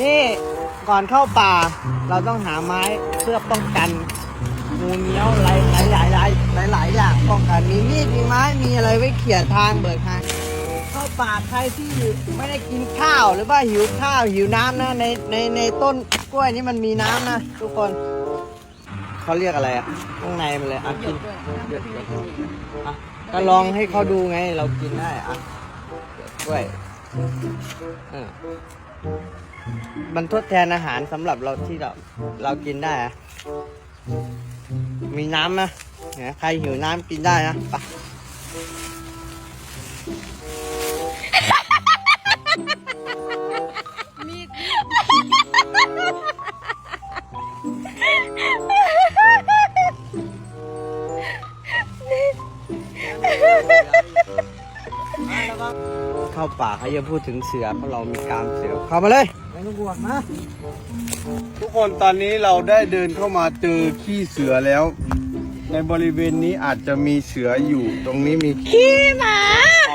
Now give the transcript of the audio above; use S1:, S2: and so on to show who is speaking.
S1: นี่ก่อนเข้าป่า เราต้องหาไม้เพื่อป้องกันงูเงี้ยวหลายหลายหลายหลายหลายหลายอย่างป้องกันมีมีดมีไม้มีอะไรไว้เขี่ยทางเบิกทางเข้าป่าใครที่ไม่ได้กินข้าวหรือว่าหิวข้าวหิวน้ำนะในในในต้นกล้วยนี้มันมีน้ำนะทุกคนเขาเรียกอะไรอะข้างในมันเลยอะกินอะก็ลองให้เขาดูไง เรากินได้อะกล้วยเออ มันทดแทนอาหารสำหรับเราที่เราเรากินได้อะมีน้ำนะใครหิวน้ำกินได้นะไป เข้าป่าเขาจะพูดถึงเสือเพราะเรามีกามเสือเข้ามาเลย ไม่ต้องกลัวนะ
S2: ทุกคนตอนนี้เราได้เดินเข้ามาเจอขี้เสือแล้ว ในบริเวณนี้อาจจะมีเสืออยู่ ตรงนี้มี
S3: ขี้หมา
S2: ข